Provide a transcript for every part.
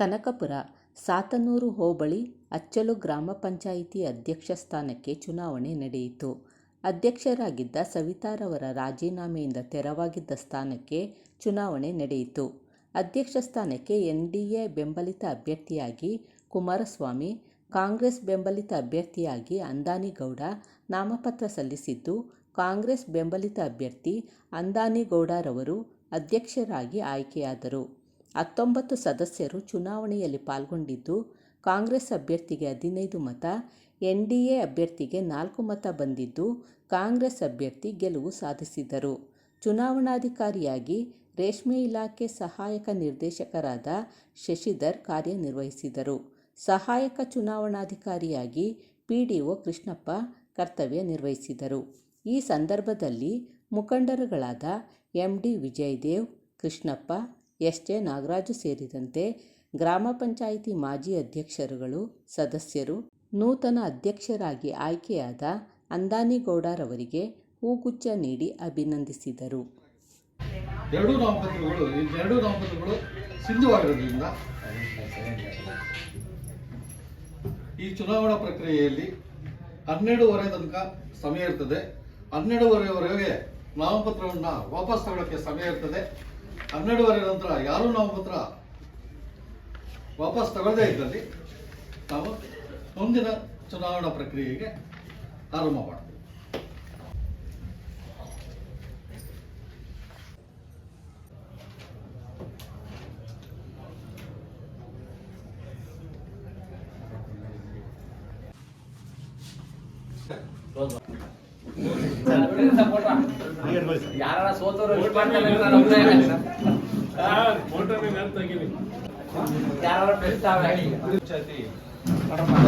ಕನಕಪುರ ಸಾತನೂರು ಹೋಬಳಿ ಅಚ್ಚಲು ಗ್ರಾಮ ಪಂಚಾಯಿತಿ ಅಧ್ಯಕ್ಷ ಸ್ಥಾನಕ್ಕೆ ಚುನಾವಣೆ ನಡೆಯಿತು. ಅಧ್ಯಕ್ಷರಾಗಿದ್ದ ಸವಿತಾರವರ ರಾಜೀನಾಮೆಯಿಂದ ತೆರವಾಗಿದ್ದ ಸ್ಥಾನಕ್ಕೆ ಚುನಾವಣೆ ನಡೆಯಿತು. ಅಧ್ಯಕ್ಷ ಸ್ಥಾನಕ್ಕೆ ಎನ್ಡಿಎ ಬೆಂಬಲಿತ ಅಭ್ಯರ್ಥಿಯಾಗಿ ಕುಮಾರಸ್ವಾಮಿ, ಕಾಂಗ್ರೆಸ್ ಬೆಂಬಲಿತ ಅಭ್ಯರ್ಥಿಯಾಗಿ ಅಂದಾನಿಗೌಡ ನಾಮಪತ್ರ ಸಲ್ಲಿಸಿದ್ದು, ಕಾಂಗ್ರೆಸ್ ಬೆಂಬಲಿತ ಅಭ್ಯರ್ಥಿ ಅಂದಾನಿಗೌಡರವರು ಅಧ್ಯಕ್ಷರಾಗಿ ಆಯ್ಕೆಯಾದರು. ಹತ್ತೊಂಬತ್ತು ಸದಸ್ಯರು ಚುನಾವಣೆಯಲ್ಲಿ ಪಾಲ್ಗೊಂಡಿದ್ದು, ಕಾಂಗ್ರೆಸ್ ಅಭ್ಯರ್ಥಿಗೆ ಹದಿನೈದು ಮತ, ಎನ್ ಡಿ ಎ ಅಭ್ಯರ್ಥಿಗೆ ನಾಲ್ಕು ಮತ ಬಂದಿದ್ದು, ಕಾಂಗ್ರೆಸ್ ಅಭ್ಯರ್ಥಿ ಗೆಲುವು ಸಾಧಿಸಿದರು. ಚುನಾವಣಾಧಿಕಾರಿಯಾಗಿ ರೇಷ್ಮೆ ಇಲಾಖೆ ಸಹಾಯಕ ನಿರ್ದೇಶಕರಾದ ಶಶಿಧರ್ ಕಾರ್ಯನಿರ್ವಹಿಸಿದರು. ಸಹಾಯಕ ಚುನಾವಣಾಧಿಕಾರಿಯಾಗಿ ಪಿ ಡಿ ಒ ಕೃಷ್ಣಪ್ಪ ಕರ್ತವ್ಯ ನಿರ್ವಹಿಸಿದರು. ಈ ಸಂದರ್ಭದಲ್ಲಿ ಮುಖಂಡರುಗಳಾದ M. D. Vijaydev, Krishnappa, S. J. Nagaraju ಸೇರಿದಂತೆ ಗ್ರಾಮ ಪಂಚಾಯಿತಿ ಮಾಜಿ ಅಧ್ಯಕ್ಷರುಗಳು, ಸದಸ್ಯರು ನೂತನ ಅಧ್ಯಕ್ಷರಾಗಿ ಆಯ್ಕೆಯಾದ ಅಂದಾನಿಗೌಡರವರಿಗೆ ಹೂಗುಚ್ಛ ನೀಡಿ ಅಭಿನಂದಿಸಿದರು. ನಾಮಪತ್ರಗಳು ಎರಡೂ ನಾಮಪತ್ರಗಳು ಈ ಚುನಾವಣಾ ಪ್ರಕ್ರಿಯೆಯಲ್ಲಿ ಹನ್ನೆರಡೂವರೆ ತನಕ ಸಮಯ ಇರ್ತದೆ ಹನ್ನೆರಡೂವರೆವರೆಗೆ ನಾಮಪತ್ರವನ್ನು ವಾಪಸ್ ತಗೊಳ್ಳೋಕ್ಕೆ ಸಮಯ ಇರ್ತದೆ ಹನ್ನೆರಡೂವರೆ ನಂತರ ಯಾರು ನಾವು ಮಾತ್ರ ವಾಪಸ್ ತಗೊಳ್ಳದೇ ಇದ್ದಲ್ಲಿ ನಾವು ಮುಂದಿನ ಚುನಾವಣಾ ಪ್ರಕ್ರಿಯೆಗೆ ಆರಂಭ ಮಾಡ್ತೀವಿ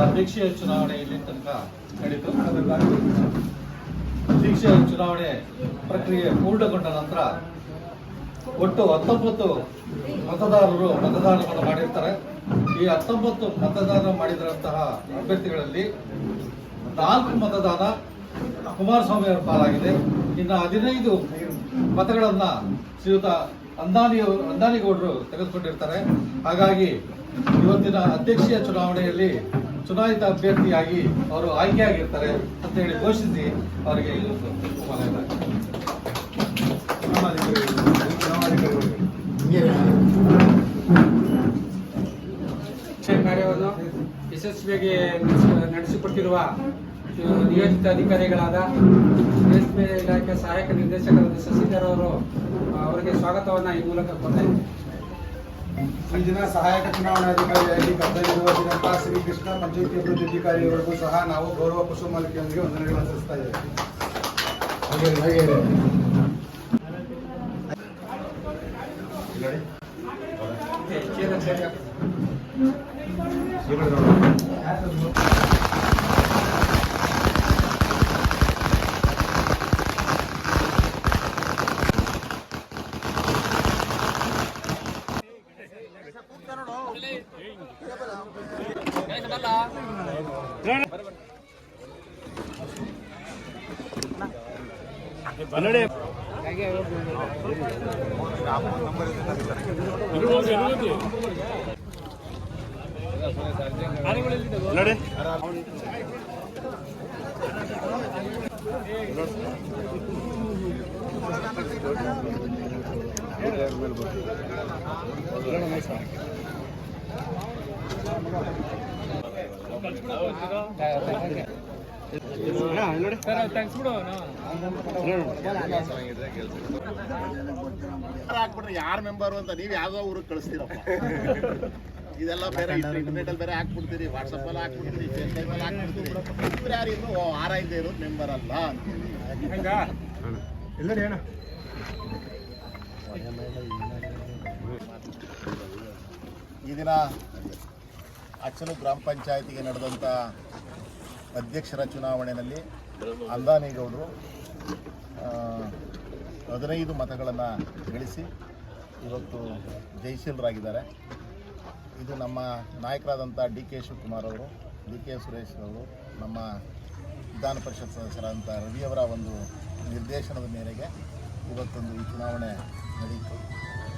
ಅಧ್ಯಕ್ಷೀಯ ಚುನಾವಣೆ ಇಲ್ಲಿ ತನಕ ನಡೀತು ಅಧ್ಯಕ್ಷೀಯ ಚುನಾವಣೆ ಪ್ರಕ್ರಿಯೆ ಪೂರ್ಣಗೊಂಡ ನಂತರ ಒಟ್ಟು ಹತ್ತೊಂಬತ್ತು ಮತದಾರರು ಮತದಾನವನ್ನು ಮಾಡಿರ್ತಾರೆ ಈ ಹತ್ತೊಂಬತ್ತು ಮತದಾನ ಮಾಡಿದಂತಹ ಅಭ್ಯರ್ಥಿಗಳಲ್ಲಿ ನಾಲ್ಕು ಮತದಾನ ಕುಮಾರಸ್ವಾಮಿ ಅವರ ಪಾಲಾಗಿದೆ. ಇನ್ನು ಹದಿನೈದು ಮತಗಳನ್ನ ಶ್ರೀಯುತ ಅಂದಾನಿ ಅಂದಾನಿಗೌಡರು ತೆಗೆದುಕೊಂಡಿರ್ತಾರೆ. ಹಾಗಾಗಿ ಇವತ್ತಿನ ಅಧ್ಯಕ್ಷೀಯ ಚುನಾವಣೆಯಲ್ಲಿ ಚುನಾಯಿತ ಅಭ್ಯರ್ಥಿಯಾಗಿ ಅವರು ಆಯ್ಕೆಯಾಗಿರ್ತಾರೆ ಅಂತ ಹೇಳಿ ಘೋಷಿಸಿ ಅವರಿಗೆ ಕಾರ್ಯವನ್ನು ಯಶಸ್ವಿಯಾಗಿ ನಡೆಸಿ- ನಡೆಸಿಕೊಟ್ಟಿರುವ ನಿಯೋಜಿತ ಅಧಿಕಾರಿಗಳಾದ ರೇಷ್ಮೆ ಇಲಾಖೆ ಸಹಾಯಕ ನಿರ್ದೇಶಕರಾದ ಶಶಿಧರ್ ಅವರು ಅವರಿಗೆ ಸ್ವಾಗತವನ್ನು ಈ ಮೂಲಕ ಕೊಟ್ಟೆ ಈ ದಿನ ಸಹಾಯಕ ಚುನಾವಣಾಧಿಕಾರಿಯಾಗಿ ಕರ್ತವ್ಯ ನಿರ್ವಹಿಸಿದಂತಹ ಶ್ರೀ ಕೃಷ್ಣ ಪಂಚಾಯತಿ ಅಭಿವೃದ್ಧಿ ಅಧಿಕಾರಿಯವರೆಗೂ ಸಹ ನಾವು ಗೌರವ ಕುಸುಮಾಲಿಕೆಯೊಂದಿಗೆ ವಂದನೆಗಳನ್ನು ಸಲ್ಲಿಸ್ತಾ ಇದ್ದೇವೆ. ಕನ್ನಡ ನೋಡಿ ಹಾಕ್ಬಿಟ್ರೆ ಯಾರ್ ಮೆಂಬರ್ ಅಂತ ನೀವ್ ಯಾವ ಊರಿಗೆ ಕಳಿಸ್ತೀರಪ್ಪ. ಇದೆಲ್ಲ ಬೇರೆ ಇಂಟರ್ನೆಟ್ ಅಲ್ಲಿ ಬೇರೆ ಹಾಕ್ಬಿಡ್ತೀರಿ ವಾಟ್ಸಪ್ ಅಲ್ಲಿ ಹಾಕ್ಬಿಡ್ತೀರಿ ಫೇಸ್ಬುಕ್ ಅಲ್ಲಿ ಹಾಕ್ಬಿಡ್ತೀರಿ. ಇವ್ರು ಯಾರು ಇನ್ನು ಇದೆ ಇರೋದು ಮೆಂಬರ್ ಅಲ್ಲ ಈ ದಿನ ಅಚ್ಚಲು ಗ್ರಾಮ ಪಂಚಾಯತಿಗೆ ನಡೆದಂಥ ಅಧ್ಯಕ್ಷರ ಚುನಾವಣೆಯಲ್ಲಿ ಅಂದಾನಿಗೌಡರು ಹದಿನೈದು ಮತಗಳನ್ನು ಗಳಿಸಿ ಇವತ್ತು ಜಯಶೀಲರಾಗಿದ್ದಾರೆ ಇದು ನಮ್ಮ ನಾಯಕರಾದಂಥ ಡಿ ಕೆ ಶಿವಕುಮಾರ್ ಅವರು, ಡಿ ಕೆ ಸುರೇಶ್ ಅವರು, ನಮ್ಮ ವಿಧಾನ ಪರಿಷತ್ ಸದಸ್ಯರಾದಂಥ ರವಿಯವರ ಒಂದು ನಿರ್ದೇಶನದ ಮೇರೆಗೆ ಇವತ್ತೊಂದು ಈ ಚುನಾವಣೆ ನಡೆಯಿತು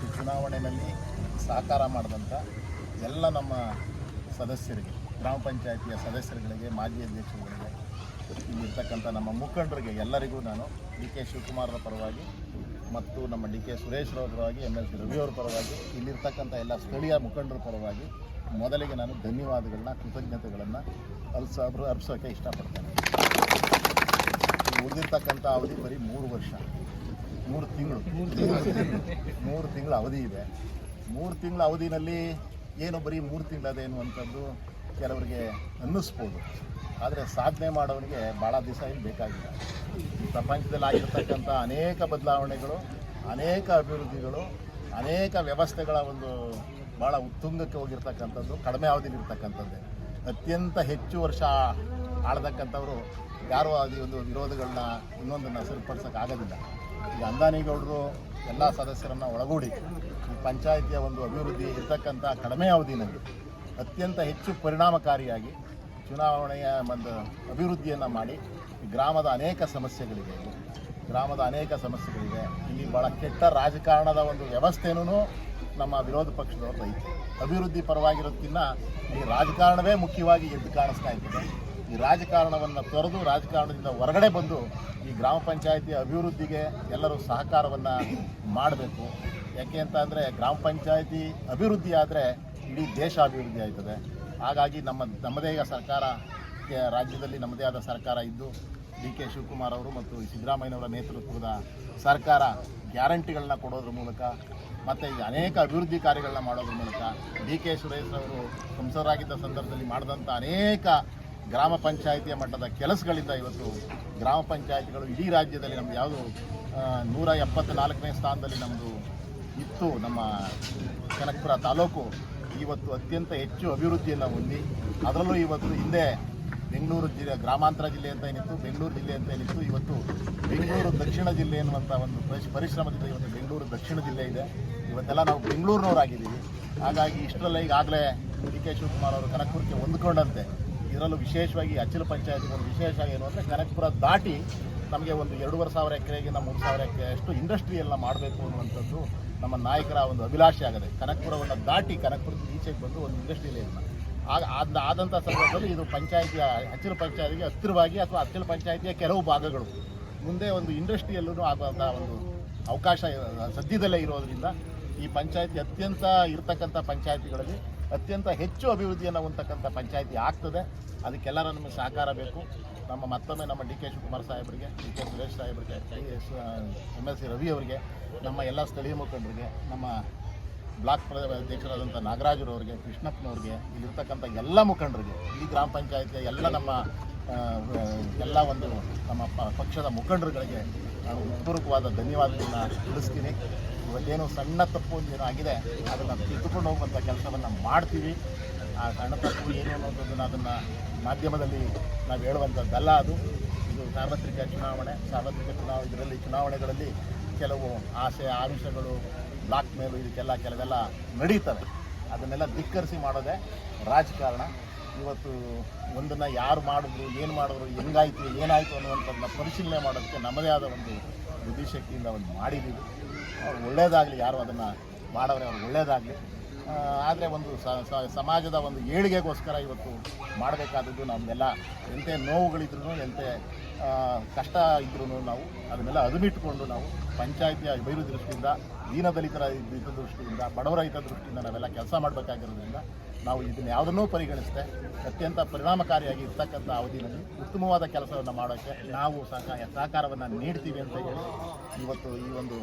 ಈ ಚುನಾವಣೆಯಲ್ಲಿ ಸಹಕಾರ ಮಾಡಿದಂಥ ಎಲ್ಲ ನಮ್ಮ ಸದಸ್ಯರಿಗೆ ಗ್ರಾಮ ಪಂಚಾಯತಿಯ ಸದಸ್ಯರುಗಳಿಗೆ, ಮಾಜಿ ಅಧ್ಯಕ್ಷರುಗಳಿಗೆ, ಇಲ್ಲಿರ್ತಕ್ಕಂಥ ನಮ್ಮ ಮುಖಂಡರಿಗೆ ಎಲ್ಲರಿಗೂ ನಾನು ಡಿ ಕೆ ಶಿವಕುಮಾರರ ಪರವಾಗಿ ಮತ್ತು ನಮ್ಮ ಡಿ ಕೆ ಸುರೇಶ್ರವರ ಪರವಾಗಿ ಎಂ ಎಲ್ ಸಿ ರವಿಯವರ ಪರವಾಗಿ, ಇಲ್ಲಿರ್ತಕ್ಕಂಥ ಎಲ್ಲ ಸ್ಥಳೀಯ ಮುಖಂಡರ ಪರವಾಗಿ ಮೊದಲಿಗೆ ನಾನು ಧನ್ಯವಾದಗಳನ್ನ, ಕೃತಜ್ಞತೆಗಳನ್ನು ಅಲ್ಸ ಅರ್ಪಿಸೋಕ್ಕೆ ಇಷ್ಟಪಡ್ತೇನೆ. ಉಳಿದಿರ್ತಕ್ಕಂಥ ಅವಧಿ ಬರೀ ಮೂರು ವರ್ಷ. ಮೂರು ತಿಂಗಳು. ಮೂರು ತಿಂಗಳ ಅವಧಿ ಇದೆ. ಮೂರು ತಿಂಗಳ ಅವಧಿನಲ್ಲಿ ಏನು ಬರೀ ಮೂರು ತಿಂಗಳದೇನು ಅಂತಂದು ಕೆಲವರಿಗೆ ಅನ್ನಿಸ್ಬೋದು. ಆದರೆ ಸಾಧನೆ ಮಾಡೋರಿಗೆ ಭಾಳ ದಿವಸ ಏನು ಬೇಕಾಗಿಲ್ಲ. ಪ್ರಪಂಚದಲ್ಲಿ ಆಗಿರ್ತಕ್ಕಂಥ ಅನೇಕ ಬದಲಾವಣೆಗಳು, ಅನೇಕ ಅಭಿವೃದ್ಧಿಗಳು, ಅನೇಕ ವ್ಯವಸ್ಥೆಗಳ ಒಂದು ಭಾಳ ಉತ್ತುಂಗಕ್ಕೆ ಹೋಗಿರ್ತಕ್ಕಂಥದ್ದು, ಕಡಿಮೆ ಅವಧಿಲಿರ್ತಕ್ಕಂಥದ್ದೇ ಅತ್ಯಂತ ಹೆಚ್ಚು ವರ್ಷ ಆಳ್ತಕ್ಕಂಥವ್ರು ಯಾರೂ ಅದು ಒಂದು ವಿರೋಧಗಳನ್ನ ಇನ್ನೊಂದನ್ನು ಸರಿಪಡಿಸೋಕ್ಕಾಗೋದಿಲ್ಲ ಈಗ ಅಂದಾನಿಗೌಡರು ಎಲ್ಲ ಸದಸ್ಯರನ್ನು ಒಳಗೂಡಿ ಈ ಪಂಚಾಯಿತಿಯ ಒಂದು ಅಭಿವೃದ್ಧಿ ಇರ್ತಕ್ಕಂಥ ಕಡಿಮೆ ಅವಧಿನಲ್ಲಿ ಅತ್ಯಂತ ಹೆಚ್ಚು ಪರಿಣಾಮಕಾರಿಯಾಗಿ ಚುನಾವಣೆಯ ಒಂದು ಅಭಿವೃದ್ಧಿಯನ್ನು ಮಾಡಿ ಗ್ರಾಮದ ಅನೇಕ ಸಮಸ್ಯೆಗಳಿವೆ ಗ್ರಾಮದ ಅನೇಕ ಸಮಸ್ಯೆಗಳಿವೆ ಇಲ್ಲಿ ಭಾಳ ಕೆಟ್ಟ ರಾಜಕಾರಣದ ಒಂದು ವ್ಯವಸ್ಥೆನೂ ನಮ್ಮ ವಿರೋಧ ಪಕ್ಷದವರು ಐತೆ. ಅಭಿವೃದ್ಧಿ ಪರವಾಗಿರೋದಕ್ಕಿಂತ ಈ ರಾಜಕಾರಣವೇ ಮುಖ್ಯವಾಗಿ ಎದ್ದು ಕಾಣಿಸ್ತಾ ಇರ್ತದೆ. ಈ ರಾಜಕಾರಣವನ್ನು ತೊರೆದು ರಾಜಕಾರಣದಿಂದ ಹೊರಗಡೆ ಬಂದು ಈ ಗ್ರಾಮ ಪಂಚಾಯಿತಿ ಅಭಿವೃದ್ಧಿಗೆ ಎಲ್ಲರೂ ಸಹಕಾರವನ್ನು ಮಾಡಬೇಕು. ಯಾಕೆ ಅಂತ ಅಂದರೆ ಗ್ರಾಮ ಪಂಚಾಯಿತಿ ಅಭಿವೃದ್ಧಿ ಆದರೆ ಇಡೀ ದೇಶ ಅಭಿವೃದ್ಧಿ ಆಯ್ತದೆ. ಹಾಗಾಗಿ ನಮ್ಮ, ನಮ್ಮದೇ ಈಗ ಸರ್ಕಾರ ರಾಜ್ಯದಲ್ಲಿ ನಮ್ಮದೇ ಆದ ಸರ್ಕಾರ ಇದ್ದು, ಡಿ ಕೆ ಶಿವಕುಮಾರ್ ಅವರು ಮತ್ತು ಸಿದ್ದರಾಮಯ್ಯನವರ ನೇತೃತ್ವದ ಸರ್ಕಾರ ಗ್ಯಾರಂಟಿಗಳನ್ನ ಕೊಡೋದ್ರ ಮೂಲಕ ಮತ್ತು ಈಗ ಅನೇಕ ಅಭಿವೃದ್ಧಿ ಕಾರ್ಯಗಳನ್ನ ಮಾಡೋದ್ರ ಮೂಲಕ ಡಿ ಕೆ ಸುರೇಶ್ ಅವರು ಸಂಸದರಾಗಿದ್ದ ಸಂದರ್ಭದಲ್ಲಿ ಮಾಡಿದಂಥ ಅನೇಕ ಗ್ರಾಮ ಪಂಚಾಯಿತಿಯ ಮಟ್ಟದ ಕೆಲಸಗಳಿಂದ ಇವತ್ತು ಗ್ರಾಮ ಪಂಚಾಯಿತಿಗಳು ಇಡೀ ರಾಜ್ಯದಲ್ಲಿ ನಮ್ಗೆ ಯಾವುದು ನೂರ ಎಪ್ಪತ್ನಾಲ್ಕನೇ ಸ್ಥಾನದಲ್ಲಿ ನಮ್ಮದು ಇತ್ತು ನಮ್ಮ ಕನಕಪುರ ತಾಲೂಕು. ಇವತ್ತು ಅತ್ಯಂತ ಹೆಚ್ಚು ಅಭಿವೃದ್ಧಿಯನ್ನು ಹೊಂದಿ, ಅದರಲ್ಲೂ ಇವತ್ತು ಹಿಂದೆ ಬೆಂಗಳೂರು ಜಿಲ್ಲೆ, ಗ್ರಾಮಾಂತರ ಜಿಲ್ಲೆ ಅಂತ ಏನಿತ್ತು, ಬೆಂಗಳೂರು ಜಿಲ್ಲೆ ಅಂತ ಏನಿತ್ತು, ಇವತ್ತು ಬೆಂಗಳೂರು ದಕ್ಷಿಣ ಜಿಲ್ಲೆ ಎನ್ನುವಂಥ ಒಂದು ಪರಿಶ್- ಪರಿಶ್ರಮದಿಂದ ಇವತ್ತು ಬೆಂಗಳೂರು ದಕ್ಷಿಣ ಜಿಲ್ಲೆ ಇದೆ. ಇವತ್ತೆಲ್ಲ ನಾವು ಬೆಂಗಳೂರಿನವರಾಗಿದ್ದೀವಿ. ಹಾಗಾಗಿ ಇಷ್ಟರಲ್ಲ ಈಗಾಗಲೇ ಡಿ ಕೆ ಶಿವಕುಮಾರ್ ಅವರು ಕನಕಪುರಕ್ಕೆ ಹೊಂದ್ಕೊಂಡಂತೆ. ಇದರಲ್ಲೂ ವಿಶೇಷವಾಗಿ ಅಚ್ಚಲ ಒಂದು ವಿಶೇಷ ಏನು ಅಂದರೆ ಕನಕಪುರ ದಾಟಿ ನಮಗೆ ಒಂದು ಎರಡೂವರೆ ಸಾವಿರ ಎಕರೆಗಿಂತ ಮೂರು ಸಾವಿರ ಎಕರೆ ಅಷ್ಟು ಇಂಡಸ್ಟ್ರಿಯೆಲ್ಲ ಮಾಡಬೇಕು ಅನ್ನುವಂಥದ್ದು ನಮ್ಮ ನಾಯಕರ ಒಂದು ಅಭಿಲಾಷೆ ಆಗಿದೆ ಕನಕಪುರವನ್ನು ದಾಟಿ ಕನಕಪುರದ ಈಚೆಗೆ ಬಂದು ಒಂದು ಇಂಡಸ್ಟ್ರಿಯಲ್ ಇಲ್ಲ ಆಗ ಅದ ಆದಂಥ ಸಂದರ್ಭದಲ್ಲಿ ಇದು ಪಂಚಾಯಿತಿಯ ಅಚ್ಚಲ ಪಂಚಾಯತಿಗೆ ಹತ್ತಿರವಾಗಿ ಅಥವಾ ಅಚ್ಚಿರು ಪಂಚಾಯತಿಯ ಕೆಲವು ಭಾಗಗಳು ಮುಂದೆ ಒಂದು ಇಂಡಸ್ಟ್ರಿಯಲ್ಲೂ ಆಗುವಂಥ ಒಂದು ಅವಕಾಶ, ಸದ್ಯದಲ್ಲೇ ಇರೋದರಿಂದ ಈ ಪಂಚಾಯತಿ ಅತ್ಯಂತ ಇರತಕ್ಕಂಥ ಪಂಚಾಯತಿಗಳಲ್ಲಿ ಅತ್ಯಂತ ಹೆಚ್ಚು ಅಭಿವೃದ್ಧಿಯನ್ನು ಹೊಂದತಕ್ಕಂಥ ಪಂಚಾಯತಿ ಆಗ್ತದೆ. ಅದಕ್ಕೆಲ್ಲರ ನಮಗೆ ಸಹಕಾರ ಬೇಕು. ನಮ್ಮ ಮತ್ತೊಮ್ಮೆ ನಮ್ಮ ಡಿ ಕೆ ಶಿವಕುಮಾರ್ ಸಾಹೇಬರಿಗೆ, ಡಿ ಕೆ ಸುರೇಶ್ ಸಾಹೇಬರಿಗೆ ಎಂ ಎಸ್ ಸಿ ರವಿ ಅವರಿಗೆ, ನಮ್ಮ ಎಲ್ಲ ಸ್ಥಳೀಯ ಮುಖಂಡರಿಗೆ, ನಮ್ಮ ಬ್ಲಾಕ್ ಅಧ್ಯಕ್ಷರಾದಂಥ ನಾಗರಾಜರವ್ರಿಗೆ ಕೃಷ್ಣಪ್ಪನವ್ರಿಗೆ, ಇಲ್ಲಿರ್ತಕ್ಕಂಥ ಎಲ್ಲ ಮುಖಂಡರಿಗೆ, ಈ ಗ್ರಾಮ ಪಂಚಾಯತಿಯ ಎಲ್ಲ ನಮ್ಮ ಎಲ್ಲ ಒಂದು ನಮ್ಮ ಪಕ್ಷದ ಮುಖಂಡರುಗಳಿಗೆ ನಾನು ಹೃತ್ಪೂರ್ವಕವಾದ ಧನ್ಯವಾದಗಳನ್ನ ತಿಳಿಸ್ತೀನಿ. ಇವತ್ತೇನು ಸಣ್ಣ ತಪ್ಪು ಒಂದೇನೋ ಆಗಿದೆ, ಅದನ್ನು ತಿದ್ದುಕೊಂಡು ಹೋಗುವಂಥ ಕೆಲಸವನ್ನು ಮಾಡ್ತೀವಿ. ಆ ಸಣ್ಣ ತಪ್ಪು ಏನು ಅನ್ನೋದನ್ನು ಅದನ್ನು ಮಾಧ್ಯಮದಲ್ಲಿ ನಾವು ಹೇಳುವಂಥದ್ದಲ್ಲ ಅದು. ಇದು ಸಾರ್ವತ್ರಿಕ ಚುನಾವಣೆ ಸಾರ್ವತ್ರಿಕ ಚುನಾವಣೆ ಇದರಲ್ಲಿ ಚುನಾವಣೆಗಳಲ್ಲಿ ಕೆಲವು ಆಸೆ, ಆಮಿಷಗಳು ಬ್ಲಾಕ್ ಮೇಲು ಇದಕ್ಕೆಲ್ಲ ಕೆಲವೆಲ್ಲ ನಡೀತವೆ. ಅದನ್ನೆಲ್ಲ ಧಿಕ್ಕರಿಸಿ ಮಾಡೋದೇ ರಾಜಕಾರಣ. ಇವತ್ತು ಒಂದನ್ನು ಯಾರು ಮಾಡಿದ್ರು, ಏನು ಮಾಡಿದ್ರು, ಹೆಂಗಾಯಿತು, ಏನಾಯಿತು ಅನ್ನುವಂಥದ್ದನ್ನ ಪರಿಶೀಲನೆ ಮಾಡೋದಕ್ಕೆ ನಮ್ಮದೇ ಆದ ಒಂದು ಬುದ್ಧಿಶಕ್ತಿಯಿಂದ ಒಂದು ಮಾಡಿದ್ದೀವಿ. ಅವ್ರು ಒಳ್ಳೇದಾಗಲಿ, ಯಾರು ಅದನ್ನು ಮಾಡೋರೆ ಅವ್ರು ಒಳ್ಳೇದಾಗಲಿ. ಆದರೆ ಒಂದು ಸಮಾಜದ ಒಂದು ಏಳಿಗೆಗೋಸ್ಕರ ಇವತ್ತು ಮಾಡಬೇಕಾದದ್ದು ನಮ್ಮೆಲ್ಲ ಎಂತೆ ನೋವುಗಳಿದ್ರೂ ಎಂತೆ ಕಷ್ಟ ಇದ್ರೂ ನಾವು ಅದನ್ನೆಲ್ಲ ಅದುಮಿಟ್ಕೊಂಡು ನಾವು ಪಂಚಾಯಿತಿಯ ಅಭಿವೃದ್ಧಿ ದೃಷ್ಟಿಯಿಂದ, ದೀನ ದಲಿತರ ದೃಷ್ಟಿಯಿಂದ, ಬಡವರ ಹಿತ ದೃಷ್ಟಿಯಿಂದ ನಾವೆಲ್ಲ ಕೆಲಸ ಮಾಡಬೇಕಾಗಿರೋದ್ರಿಂದ ನಾವು ಇದನ್ನು ಯಾವುದನ್ನೂ ಪರಿಗಣಿಸದೆ ಅತ್ಯಂತ ಪರಿಣಾಮಕಾರಿಯಾಗಿ ಇರ್ತಕ್ಕಂಥ ಅವಧಿಯಲ್ಲಿ ಉತ್ತಮವಾದ ಕೆಲಸವನ್ನು ಮಾಡೋಕ್ಕೆ ನಾವು ಸಹಕಾರ, ಸಹಕಾರವನ್ನು ನೀಡ್ತೀವಿ ಅಂತ ಹೇಳಿ ಇವತ್ತು ಈ ಒಂದು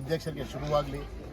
ಅಧ್ಯಕ್ಷರಿಗೆ ಶುಭವಾಗಲಿ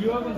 岩村さん